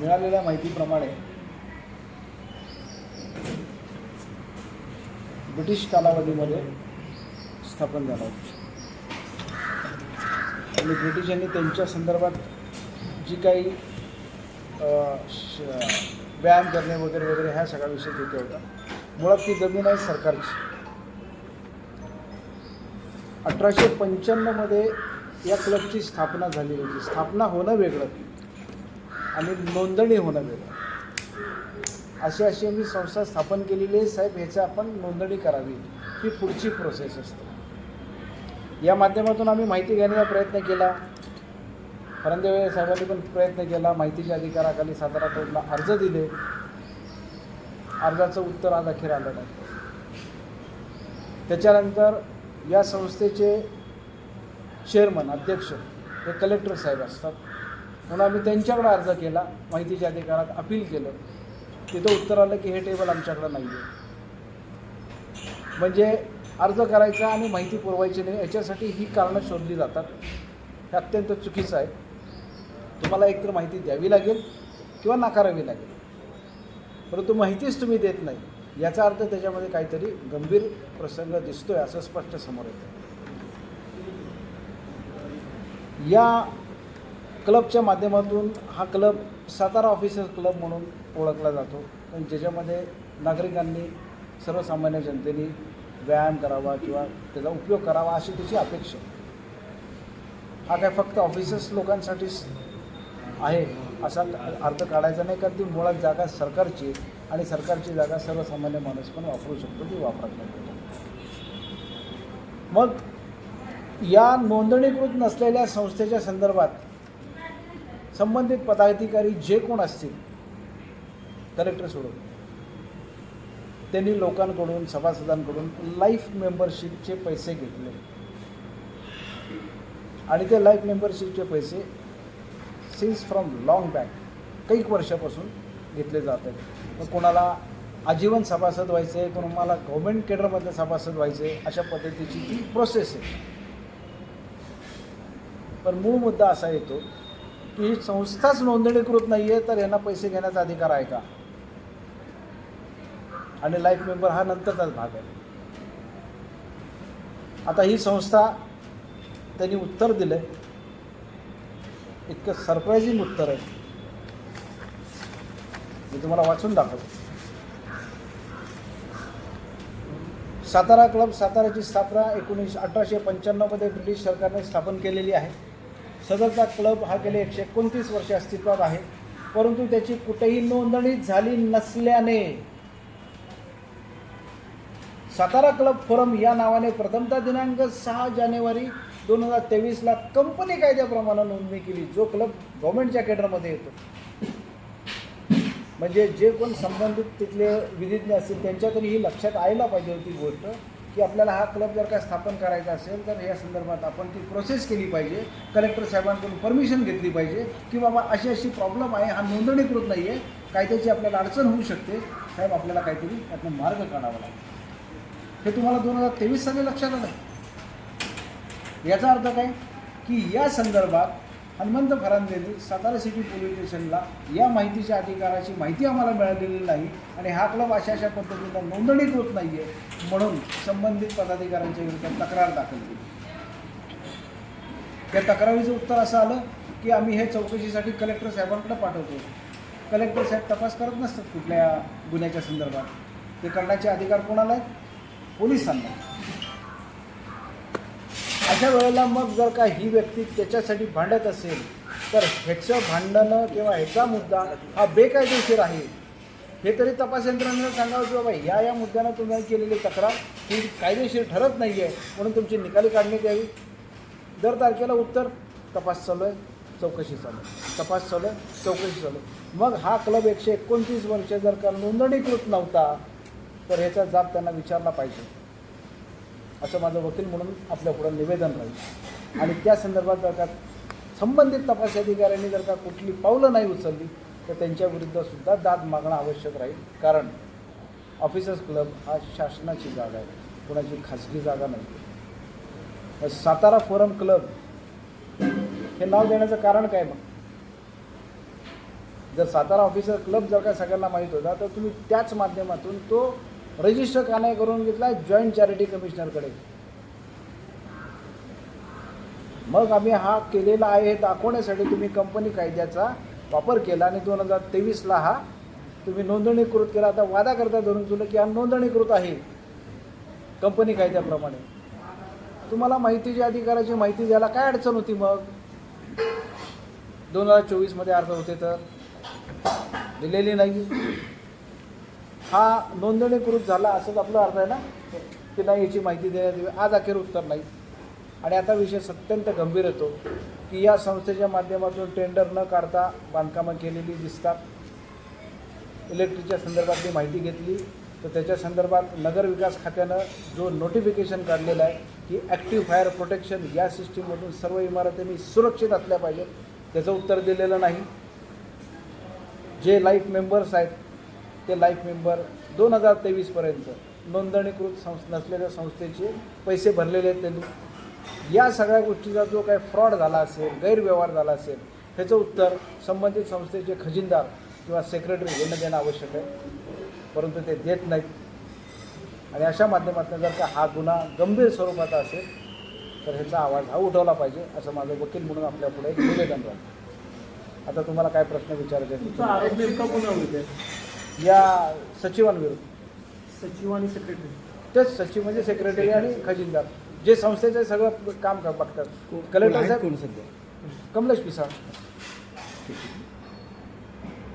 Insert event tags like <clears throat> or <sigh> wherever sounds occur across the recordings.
मिळालेल्या माहितीप्रमाणे ब्रिटिश कालावधीमध्ये स्थापन झालं होतं. आणि ब्रिटिशांनी त्यांच्या संदर्भात जी काही श- व्यायाम करणे वगैरे वगैरे ह्या सगळा विषय तिथे होता. मुळात ती जमीन आहे सरकारची. अठराशे पंच्याण्णवमध्ये या क्लबची स्थापना झाली होती. स्थापना होणं वेगळं. आणि नोंदणी होणं वेगळं. अशी अशी आम्ही संस्था स्थापन केलेली आहे साहेब ह्याचं आपण नोंदणी करावी. ही पुढची प्रोसेस असते. या माध्यमातून आम्ही माहिती घेण्याचा प्रयत्न केला. फरंदेवे साहेबांनी पण प्रयत्न केला माहितीच्या अधिकाराखाली सातारा कोर्टला अर्ज दिले. अर्जाचं उत्तर आज अखेर आलं नाही. त्याच्यानंतर या संस्थेचे चेअरमन अध्यक्ष हे कलेक्टर साहेब असतात. म्हणून आम्ही त्यांच्याकडे अर्ज केला माहितीच्या अधिकारात अपील केलं. तिथं उत्तर आलं की हे टेबल आमच्याकडं नाही आहे म्हणजे अर्ज करायचा आणि माहिती पुरवायची नाही याच्यासाठी ही कारणं शोधली जातात. हे अत्यंत चुकीचं आहे. तुम्हाला एकतर माहिती द्यावी लागेल किंवा नाकारावी लागेल. परंतु माहितीच तुम्ही देत नाही. याचा अर्थ त्याच्यामध्ये काहीतरी गंभीर प्रसंग दिसतोय असं स्पष्ट समोर येतं. या क्लबच्या माध्यमातून हा क्लब सातारा ऑफिसर्स क्लब म्हणून ओळखला जातो. पण ज्याच्यामध्ये नागरिकांनी सर्वसामान्य जनतेने व्यायाम करावा किंवा त्याचा उपयोग करावा अशी त्याची अपेक्षा हा काय फक्त ऑफिसर्स लोकांसाठीच आहे असा अर्थ काढायचा नाही कारण ती मुळात जागा सरकारची आणि सरकारची जागा सर्वसामान्य माणूस पण वापरू शकतो ती वापरत नाही मग या नोंदणीकृत नसलेल्या संस्थेच्या संदर्भात संबंधित पदाधिकारी जे कोण असतील कलेक्टर सोडून त्यांनी लोकांकडून सभासदांकडून लाईफ मेंबरशिपचे पैसे घेतले. आणि ते लाईफ मेंबरशिपचे पैसे सिन्स फ्रॉम लाँग बॅक काही वर्षापासून घेतले जात आहेत मग कोणाला आजीवन सभासद व्हायचं आहे कोणाला गव्हर्मेंट केडरमधले सभासद व्हायचं आहे अशा पद्धतीची ती प्रोसेस आहे. पण मूळ मुद्दा असा येतो की ही संस्थाच नोंदणीकृत नाही आहे तर यांना पैसे घेण्याचा अधिकार आहे का? आणि लाईफ मेंबर हा नंतरचाच भाग आहे. आता ही संस्था त्यांनी उत्तर दिलं इतकं सरप्रायझिंग उत्तर आहे. मी तुम्हाला वाचून दाखवतो. सातारा क्लब साताराची स्थापना एकोणीस अठराशे पंच्याण्णवमध्ये ब्रिटिश सरकारने स्थापन केलेली आहे. सदरचा क्लब हा गेले एकशे एकोणतीस वर्षे अस्तित्वात आहे. परंतु त्याची कुठेही नोंदणी झाली नसल्याने सातारा क्लब फोरम या नावाने प्रथमता दिनांक सहा जानेवारी दोन हजार तेवीसला कंपनी कायद्याप्रमाणे नोंदणी केली जो क्लब गव्हर्नमेंटच्या केडरमध्ये येतो. म्हणजे जे कोण संबंधित तिथले विधिज्ञ असतील त्यांच्या तरी ही लक्षात आयला पाहिजे होती गोष्ट. की आपल्याला हा क्लब जर का स्थापन करायचा असेल तर या संदर्भात आपण ती प्रोसेस केली पाहिजे. कलेक्टर साहेबांकडून परमिशन घेतली पाहिजे की बाबा अशी अशी प्रॉब्लेम आहे हा नोंदणीकृत नाही आहे कायद्याची आपल्याला अडचण होऊ शकते. साहेब आपल्याला काहीतरी त्यातनं मार्ग काढावा लागेल. हे तुम्हाला दोन हजार तेवीस साली लक्षात आलं? याचा अर्थ काय? की या संदर्भात हनुमंत फरांदेंनी सातारा सिटी पोलीस स्टेशनला या माहितीच्या अधिकाराची माहिती आम्हाला मिळालेली नाही आणि हा क्लब अशा अशा पद्धतीनं नोंदणीकृत नाही आहे म्हणून संबंधित पदाधिकाऱ्यांच्या विरुद्ध तक्रार दाखल केली. त्या तक्रारीचं उत्तर असं आलं की आम्ही हे चौकशीसाठी कलेक्टर साहेबांकडे पाठवतो. कलेक्टर साहेब तपास करत नसतात कुठल्या गुन्ह्याच्या संदर्भात. ते करण्याचे अधिकार कोणाला आहेत? पोलिसांना. अशा वेळेला मग जर का ही व्यक्ती त्याच्यासाठी भांडत असेल तर ह्याचं भांडणं किंवा ह्याचा मुद्दा हा बेकायदेशीर आहे. हे तरी तपास यंत्रणेला सांगावं की बाबा या या मुद्द्यानं तुम्ही केलेली तक्रार ही कायदेशीर ठरत नाही आहे म्हणून तुमची निकाली काढण्यात यावी. दर तारखेला उत्तर तपास चालू आहे चौकशी चालू आहे. तपास चालू आहे चौकशी चालू आहे. मग हा क्लब एकशे एकोणतीस वर्ष जर का नोंदणीकृत नव्हता तर ह्याचा जाब त्यांना विचारला पाहिजे. असं माझं वकील म्हणून आपल्या पुढं निवेदन राहील. आणि त्या संदर्भात जर का संबंधित तपास अधिकाऱ्यांनी जर का कुठली पावलं नाही उचलली तर त्यांच्याविरुद्धसुद्धा सुद्धा दाद मागणं आवश्यक राहील. कारण ऑफिसर्स क्लब हा शासनाची जागा आहे. कोणाची खाजगी जागा नाही. सातारा फोरम क्लब हे नाव देण्याचं कारण काय मग? जर सातारा ऑफिसर क्लब जर का सगळ्यांना माहीत होता तर तुम्ही त्याच माध्यमातून तो रजिस्टर का नाही करून घेतला जॉईंट चॅरिटी कमिशनरकडे मग आम्ही हा केलेला आहे हे दाखवण्यासाठी तुम्ही कंपनी कायद्याचा वापर केला आणि दोन हजार तेवीसला हा तुम्ही नोंदणीकृत केला. आता वादा करता धरून तुला की हा नोंदणीकृत आहे कंपनी कायद्याप्रमाणे. तुम्हाला माहितीच्या अधिकाराची माहिती द्यायला काय अडचण होती मग? दोन हजार चोवीसमध्ये अर्ज होते तर? दिलेली नाही. हा नोंदणीकृत झाला असंच आपला अर्थ आहे ना? की नाही याची माहिती देण्यात यावी. आज अखेर उत्तर नाही. आणि आता विषय अत्यंत गंभीर येतो की या संस्थेच्या माध्यमातून टेंडर न काढता बांधकामं केलेली दिसतात. इलेक्ट्रिकच्या संदर्भातली माहिती घेतली. तर त्याच्या संदर्भात नगरविकास खात्यानं जो नोटिफिकेशन काढलेलं आहे की ॲक्टिव्ह फायर प्रोटेक्शन या सिस्टीममधून सर्व इमारतींनी सुरक्षित असल्या पाहिजेत. त्याचं उत्तर दिलेलं नाही. जे लाईफ मेंबर्स आहेत ते लाईफ मेंबर दोन हजार तेवीसपर्यंत नोंदणीकृत संस् नसलेल्या संस्थेचे पैसे भरलेले आहेत त्यांनी. या सगळ्या गोष्टीचा जो काही फ्रॉड झाला असेल गैरव्यवहार झाला असेल ह्याचं उत्तर संबंधित संस्थेचे खजिनदार किंवा सेक्रेटरी घेणं देणं आवश्यक आहे. परंतु ते देत नाहीत. आणि अशा माध्यमातून जर का हा गुन्हा गंभीर स्वरूपाचा असेल तर ह्याचा आवाज हा उठवला पाहिजे असं माझं वकील म्हणून आपल्या पुढे एक निवेदन राहतं आता तुम्हाला काय प्रश्न विचारायचे या सचिवांविरुद्ध. सचिव आणि सेक्रेटरी तेच सचिव म्हणजे सेक्रेटरी आणि खजिनदार. जे संस्थेचं सगळं काम कर बघतात. कलेक्टर साहेब सध्या? कमलेश पिसाळ.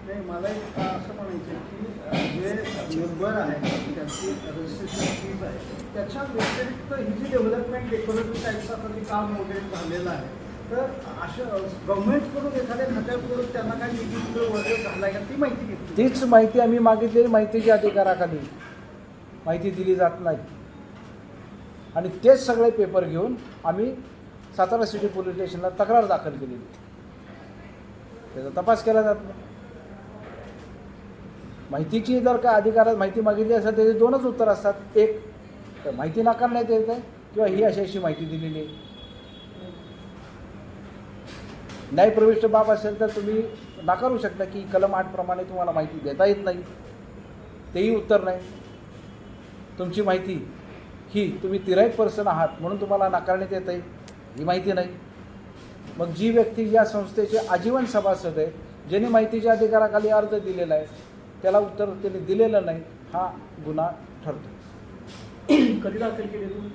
नाही मला एक असं म्हणायचं आहे की जे मेंबर आहे त्याची रजिस्ट्रेशन फीज आहे त्याच्या व्यतिरिक्त ही जी डेव्हलपमेंट डेव्हलपमेंट टाईपचं आता काम वगैरे झालेलं आहे तर अशा गव्हर्नमेंटकडून एखाद्या खात्याकडून त्यांना काय निधी वगैरे झाला का ती माहिती घेतली. तीच माहिती आम्ही मागितलेली माहितीच्या अधिकाराखाली माहिती दिली जात नाही. आणि तेच सगळे पेपर घेऊन आम्ही सातारा सिटी पोलीस स्टेशनला तक्रार दाखल केलेली. त्याचा तपास केला जात नाही. माहितीची जर का अधिकारात माहिती मागितली असेल त्याचे दोनच उत्तर असतात. एक तर माहिती नाकारण्यात येत आहे किंवा ही अशी अशी माहिती दिलेली आहे. न्यायप्रविष्ट बाब असेल तर तुम्ही नाकारू शकता की कलम आठप्रमाणे तुम्हाला माहिती देता येत नाही. तेही उत्तर नाही. तुमची माहिती ही तुम्ही तिराईत पर्सन आहात म्हणून तुम्हाला नाकारण्यात येत आहे ही माहिती नाही. मग जी व्यक्ती या संस्थेचे आजीवन सभासद आहे ज्याने माहितीच्या अधिकाराखाली अर्ज दिलेला आहे त्याला उत्तर त्याने दिलेलं नाही हा गुन्हा ठरतो कधी दाखल केली तुम्ही?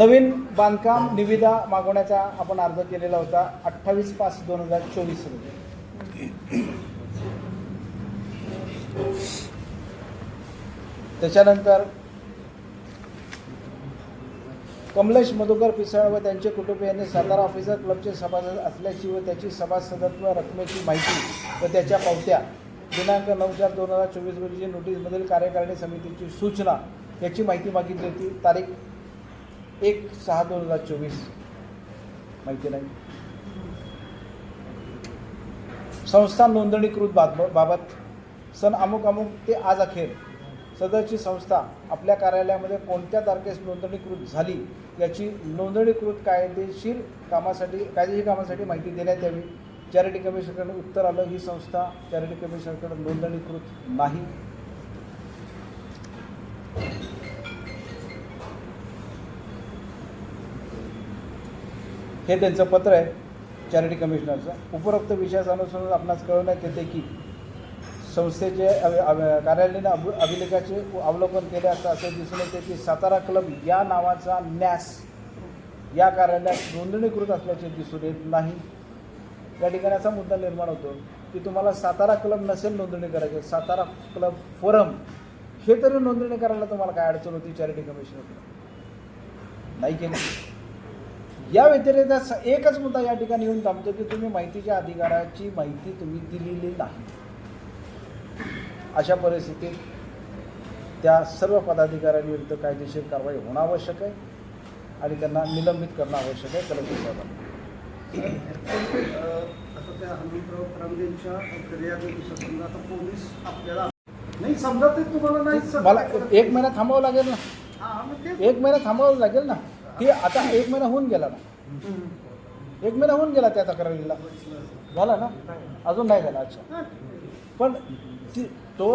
नवीन बांधकाम निविदा मागवण्याचा आपण अर्ज केलेला होता अठ्ठावीस पाच दोन हजार चोवीस रोजी. त्याच्यानंतर कमलेश मधुकर पिसाळ व त्यांचे कुटुंबियांनी सातारा ऑफिसर क्लबचे सभासद असल्याची व त्याची सभासदत्व रकमेची माहिती व त्याच्या पावत्या दिनांक नऊ चार दोन हजार चोवीस रोजी नोटीसमधील कार्यकारिणी समितीची सूचना याची माहिती मागितली होती. तारीख एक सहा दोन हजार चोवीस. माहिती नाही. संस्था नोंदणीकृत बाब बाबत. सन अमुक अमुक ते आज अखेर. सदरची संस्था आपल्या कार्यालयामध्ये कोणत्या तारखेस नोंदणीकृत झाली याची नोंदणीकृत कायदेशीर कामासाठी कायदेशीर कामासाठी माहिती देण्यात यावी. चॅरिटी कमिशनकडे उत्तर आलं ही संस्था चॅरिटी कमिशनकडे नोंदणीकृत नाही. हे त्यांचं पत्र आहे चॅरिटी कमिशनरचं उपरोक्त विषयास अनुसरून आपणास कळवण्यात येते की संस्थेचे कार्यालयीन अभ कार्यालयाने अभिलेखाचे अवलोकन केले असता असे दिसून येते की सातारा क्लब या नावाचा न्यास या कार्यालयात नोंदणीकृत असल्याचे दिसून येत नाही. या ठिकाणी असा मुद्दा निर्माण होतो की तुम्हाला सातारा क्लब नसेल नोंदणी करायची सातारा क्लब फोरम हे तरी नोंदणी करायला तुम्हाला काय अडचण होती चॅरिटी कमिशनरकडे नाही केली. या व्यतिरिक्त एकच मुद्दा या ठिकाणी येऊन थांबतो की तुम्ही माहितीच्या अधिकाराची माहिती तुम्ही दिलेली नाही. अशा परिस्थितीत त्या सर्व पदाधिकाऱ्यांविरुद्ध कायदेशीर कारवाई होणं आवश्यक आहे आणि त्यांना निलंबित करणं आवश्यक आहे कलेक्टर साहेबांना आता त्या हनुमंतराव फरांदेंच्या फिर्यादीनुसार समजा आता पोलीस आपल्याला नाही समजा ते तुम्हाला नाही मला एक महिना थांबावं लागेल ना. हा एक महिना थांबावं लागेल ना. की आता एक महिना होऊन गेला ना. एक महिना होऊन गेला त्या तक्रारीला. झाला ना? अजून नाही झाला अच्छा. पण ती तो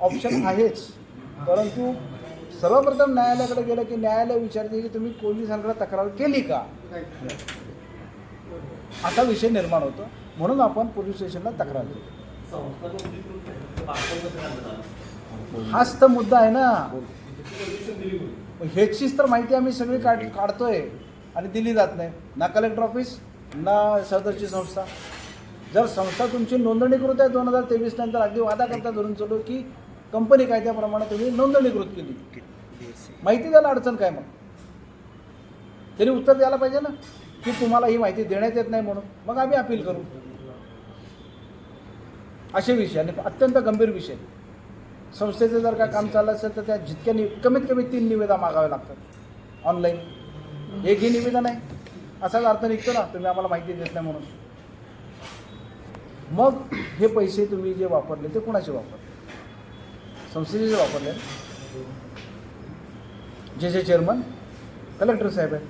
ऑप्शन आहेच. परंतु सर्वप्रथम न्यायालयाकडे गेलं की न्यायालय विचारते की तुम्ही पोलिसांकडे तक्रार केली का? असा विषय निर्माण होतो. म्हणून आपण पोलीस स्टेशनला तक्रार केली. हाच तर मुद्दा आहे ना. मग ह्याचीच तर माहिती आम्ही सगळी काढ काढतोय आणि दिली जात नाही. ना कलेक्टर ऑफिस ना सदरची संस्था. जर संस्था तुमची नोंदणीकृत आहे दोन हजार तेवीस नंतर अगदी वादा करता धरून चालू की कंपनी कायद्याप्रमाणे तुम्ही नोंदणीकृत केली. माहिती द्यायला अडचण काय मग? त्यांनी उत्तर द्यायला पाहिजे ना की तुम्हाला ही माहिती देण्यात येत नाही म्हणून. मग आम्ही अपील करू. असे विषय आणि अत्यंत गंभीर विषय. संस्थेचं जर का काम चाललं असेल तर त्या जितक्या नि कमीत कमी तीन निवेदा मागाव्या लागतात. ऑनलाईन एकही निवेदन आहे असाच अर्थ निघतो ना. तुम्ही आम्हाला माहिती देत नाही म्हणून. मग हे पैसे तुम्ही जे वापरले ते कुणाचे वापरले? संस्थेचे जे वापरले? जे जे चेअरमन कलेक्टर साहेब आहेत.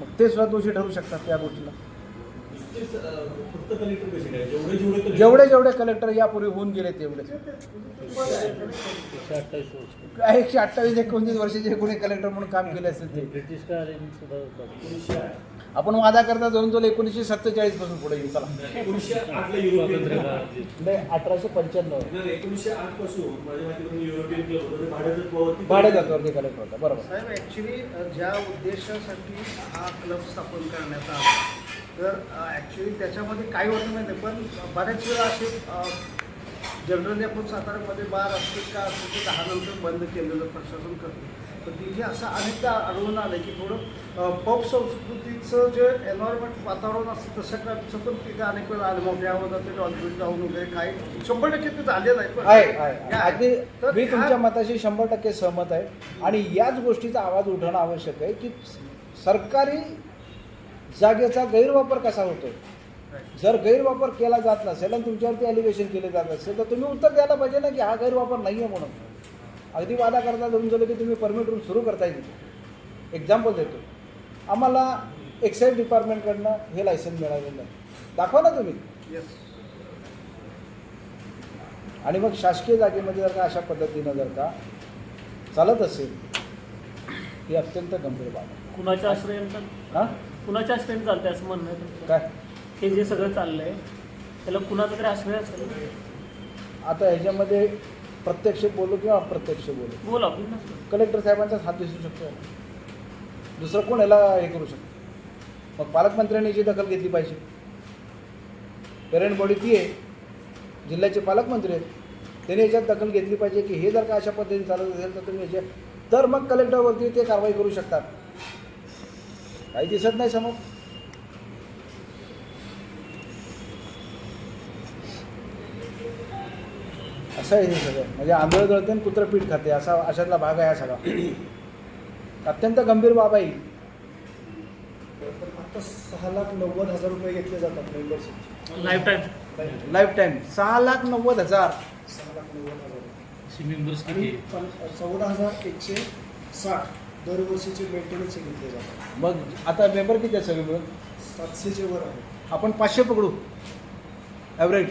मग ते सुद्धा दोषी ठरू शकतात त्या गोष्टीला. जेवढे जेवढे कलेक्टर- जेवढे जेवढे कलेक्टर यापूर्वी होऊन गेले तेवढे. एकशे अठ्ठावीस एकोणतीस वर्षाचे कोणी कलेक्टर म्हणून काम केले असेल ते. आपण वादा करता धरून तो एकोणीसशे सत्तेचाळीसपासून पुढे येऊ चला. नाही अठराशे पंच्याण्णव. एकोणीसशे आठपासून भाडेतत्वावरती कलेक्टर होता. बरोबर. साहेब ॲक्च्युली ज्या उद्देशासाठी हा क्लब स्थापन करण्यात आला तर ॲक्च्युली त्याच्यामध्ये काही होतं माहिती आहे, पण बऱ्याच वेळा असे जनरली आपण साताऱ्यामध्ये बार असते का असते ते दहा नंतर बंद केलेलं प्रशासन करतं. पण तिथे असं अनेकदा आढळून आलं की थोडं पब संस्कृतीचं जे एन्व्हायरमेंट वातावरण असतं तशा टाईपचं पण तिथे अनेक वेळा आलं. मोठ्या आवाजात ते डॉल्बिट जाऊन वगैरे काही शंभर टक्के ते झालेलं आहे पण- तर मी तुमच्या मताशी शंभर टक्के सहमत आहे. आणि याच गोष्टीचा आवाज उठवणं आवश्यक आहे की सरकारी जागेचा गैरवापर कसा होतो जर गैरवापर केला जात नसेल आणि तुमच्यावरती ॲलिगेशन केले जात असेल तर तुम्ही उत्तर द्यायला पाहिजे ना की हा गैरवापर नाही आहे म्हणून. अगदी वादा करता धरून झालं की तुम्ही परमिट रूम सुरू करता येईल एक्झाम्पल देतो. आम्हाला एक्साईज डिपार्टमेंटकडनं हे लायसन्स मिळालेलं आहे दाखवा ना तुम्ही. Yes. आणि मग शासकीय जागेमध्ये जर का अशा पद्धतीनं जर का चालत असेल ही अत्यंत गंभीर बाब आहे. कुणाच्या आश्रयानं चाल हां? कुणाच्या आश्रयानं चालतंय असं म्हणणं आहे तुमचं? काय? हे जे सगळं चाललंय त्याला कुणाचा तरी आश्रय असेल आता ह्याच्यामध्ये प्रत्यक्ष बोलू किंवा अप्रत्यक्ष बोलू? बोला बिनधास्त. कलेक्टर साहेबांचाच हात दिसू शकतो दुसरं कोण याला हे करू शकतो? मग पालकमंत्र्यांनी याची दखल घेतली पाहिजे. पेरेंट बॉडी ती आहे. जिल्ह्याचे पालकमंत्री आहेत. त्यांनी याच्यात दखल घेतली पाहिजे की हे जर का अशा पद्धतीने चालत असेल तर तुम्ही याच्या तर मग कलेक्टरवरती ते कारवाई करू शकतात. काही दिसत नाही समोर. असं आहे हे सगळं. म्हणजे आंधळ जळते आणि कुत्रं पीठ खाते असा अशातला भाग आहे हा सगळा. <clears throat> अत्यंत गंभीर बाब आहे ही. आता सहा लाख नव्वद हजार रुपये घेतले जातात मेंबरशिपचे लाईफ टाईम लाईफ टाईम सहा लाख नव्वद हजार. सहा लाख नव्वद हजार. मेंबर्स चौदा हजार एकशे साठ. दरवर्षीचे मेंटेनन्सचे घेतले जातात. मग आता मेंबर किती आहे सगळे मिळून सातशेचे वर आहे. आपण पाचशे पकडू. ॲव्हरेज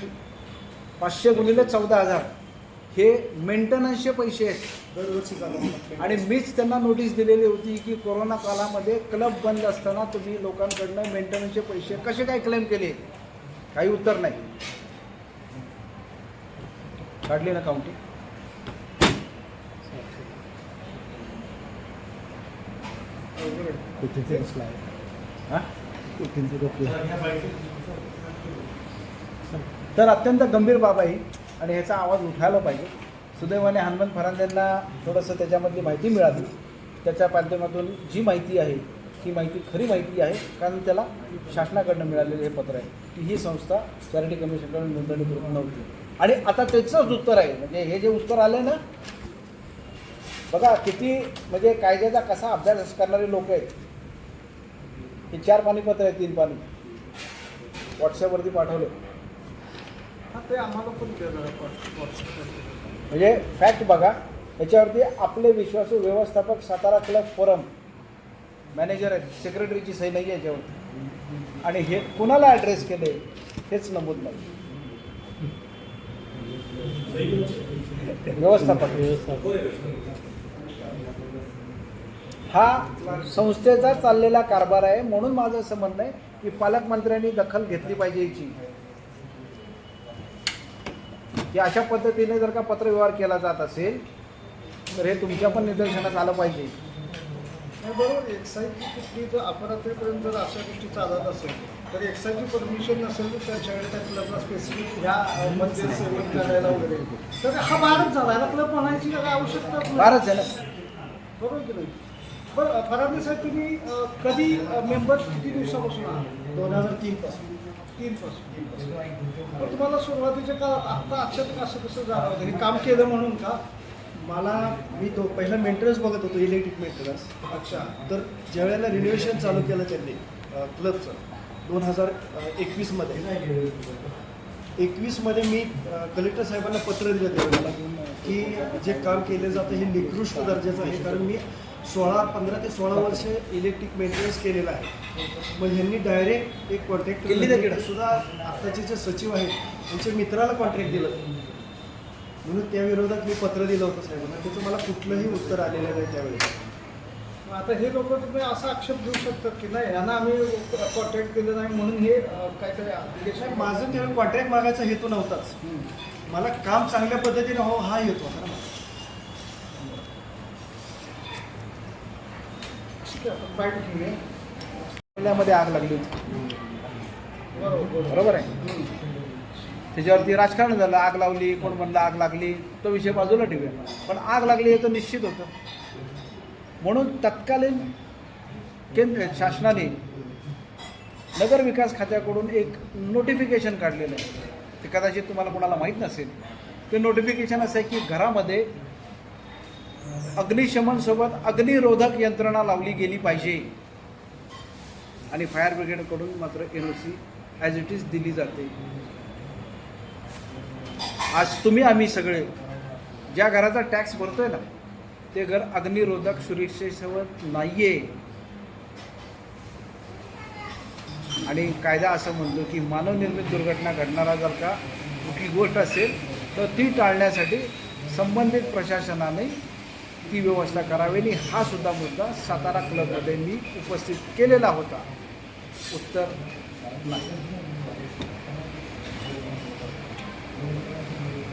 पाचशे गुणिले चौदा हजार. हे मेंटेनन्सचे पैसे आहेत. दरवर्षी जातात. आणि मीच त्यांना नोटीस दिलेली होती की कोरोना काळामध्ये क्लब बंद असताना तुम्ही लोकांकडनं मेंटेनन्सचे पैसे कसे काय क्लेम केले? काही उत्तर नाही. काढली ना काउंटिंग तर अत्यंत गंभीर बाब आहे आणि ह्याचा आवाज उठायला पाहिजे. सुदैवाने हनुमंत फरांदेंना थोडंसं त्याच्यामधली माहिती मिळाली. त्याच्या माध्यमातून जी माहिती आहे ही माहिती खरी माहिती आहे कारण त्याला शासनाकडनं मिळालेलं हे पत्र आहे. की ही संस्था चॅरिटी कमिशनकडून नोंदणीकृत नव्हती. आणि आता त्याचंच उत्तर आहे. म्हणजे हे जे उत्तर आलं ना बघा किती म्हणजे कायद्याचा कसा अभ्यास करणारे लोक आहेत. हे चार पाणी पत्र आहे तीन पाणी. व्हॉट्सॲपवरती पाठवलं. हा ते आम्हाला पण म्हणजे फॅक्ट बघा याच्यावरती आपले विश्वासू व्यवस्थापक सातारा क्लब फोरम मॅनेजर आहेत सेक्रेटरीची सही नाही आहे याच्यावरती. आणि हे कुणाला ॲड्रेस केले हेच नमूद नाही. व्यवस्थापक. हा संस्थेचा चाललेला कारभार आहे म्हणून माझं असं म्हणणं आहे की पालकमंत्र्यांनी दखल घेतली पाहिजे याची. की अशा पद्धतीने जर का पत्रव्यवहार केला जात असेल तर हे तुमच्या पण निदर्शनास आलं पाहिजे. बरोबर. एक्साईजची कुठली जर अपरात्रीपर्यंत जर अशा गोष्टी चालत असेल तर एक्साईजची परमिशन नसेल तर त्याच्याकडे त्या क्लबला स्पेसिफिक ह्या मध्ये सेवन करायला वगैरे. तर हा भारत झाला. क्लब म्हणायची आवश्यकता आहे ना बरोबर की नाही? बरं फरांदे साहेब तुम्ही कधी मेंबर किती दिवसापासून आहात? दोन हजार तीन पासून तीन पासून मग तुम्हाला सुरुवातीच्या काळात आत्ता अचानक असं कसं जाणवतं हे काम केलं म्हणून का? मला मी तो पहिला मेंटेनन्स बघत होतो इलेक्ट्रिक मेंटेनन्स अच्छा. तर ज्या वेळेला रिनोव्हेशन चालू केलं त्यांनी क्लबचं दोन हजार एकवीसमध्ये. एकवीसमध्ये मी कलेक्टर साहेबांना पत्र दिलं त्यावेळेला की जे काम केलं जातं हे निकृष्ट दर्जाचं आहे. कारण मी सोळा पंधरा ते सोळा वर्ष इलेक्ट्रिक मेंटेनन्स केलेलं आहे. मग ह्यांनी डायरेक्ट एक कॉन्ट्रॅक्ट किडा? सुद्धा आत्ताचे जे सचिव आहेत त्यांच्या मित्राला कॉन्ट्रॅक्ट दिलं. म्हणून त्या विरोधात मी पत्र दिलं होतं साहेबांना. त्याचं मला कुठलंही उत्तर आलेलं नाही त्यावेळेस मग आता हे लोक तुम्ही असा आक्षेप घेऊ शकतात की नाही यांना आम्ही कॉन्टॅक्ट केलं नाही म्हणून हे काहीतरी माझं त्यावेळी कॉन्ट्रॅक्ट मागायचा हेतू नव्हताच. मला काम चांगल्या पद्धतीने हो हा हेतू होता ना मध्ये आग लागली होती. बरोबर बरोबर आहे. त्याच्यावरती राजकारण झालं आग लावली कोण म्हणलं आग लागली तो विषय बाजूला ठेवूया. पण आग लागली हे तर निश्चित होतं. म्हणून तत्कालीन केंद्र शासनाने नगर विकास खात्याकडून एक नोटिफिकेशन काढलेलं आहे. ते कदाचित तुम्हाला कोणाला माहीत नसेल. ते नोटिफिकेशन असं आहे की घरामध्ये अग्निशमनसोबत अग्निरोधक यंत्रणा लावली गेली पाहिजे. आणि फायर ब्रिगेडकडून मात्र N O C as it is दिली जाते. आज तुम्ही आम्ही सगळे ज्या घराचा टॅक्स भरतोय ना ते घर अग्निरोधक सुरक्षेसोबत नाही आहे आणि कायदा असं म्हणतो की मानवनिर्मित दुर्घटना घडणारा जर का कुठली गोष्ट असेल तर ती टाळण्यासाठी संबंधित प्रशासनाने ती व्यवस्था करावी आणि हा सुद्धा मुद्दा सातारा क्लबमध्ये मी उपस्थित केलेला होता. उत्तर नाही.